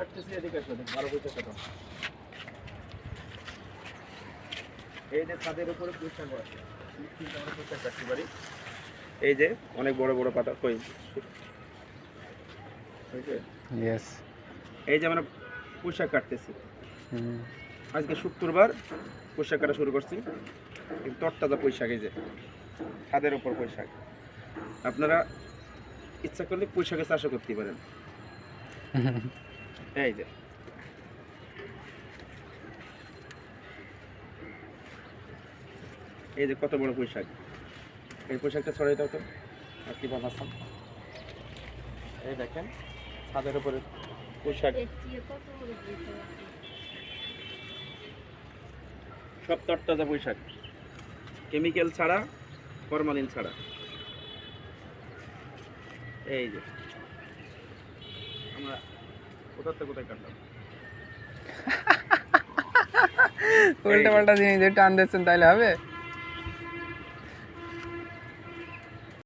কাটতেছি এদিকে আসো দেখ পয়সা কাটো এই যে ছাদের উপরে আমরা কাটতে পারি এই যে অনেক বড় বড় পাতা কই এই যে আমরা পোশাক কাটতেছি। আজকে শুক্রবার পোশাক কাটা শুরু করছি। তরতাজা পোশাক এই যে ছাদের উপর পোশাক। আপনারা ইচ্ছা করলে পোশাকে চাষও করতে পারেন। এই যে। এই যে কত বড় পোশাক এই পোশাকটা ছড়াই দাও তো। আর কি এই দেখেন ছাদের উপরে পোশাক সব তরতাজা পোশাক কেমিক্যাল ছাড়া ফরমালিন ছাড়া। এই যে। কোথা থেকে কোথায় কাটলাম? উল্টা পাল্টা জিনিস একটু টান দিচ্ছেন হবে?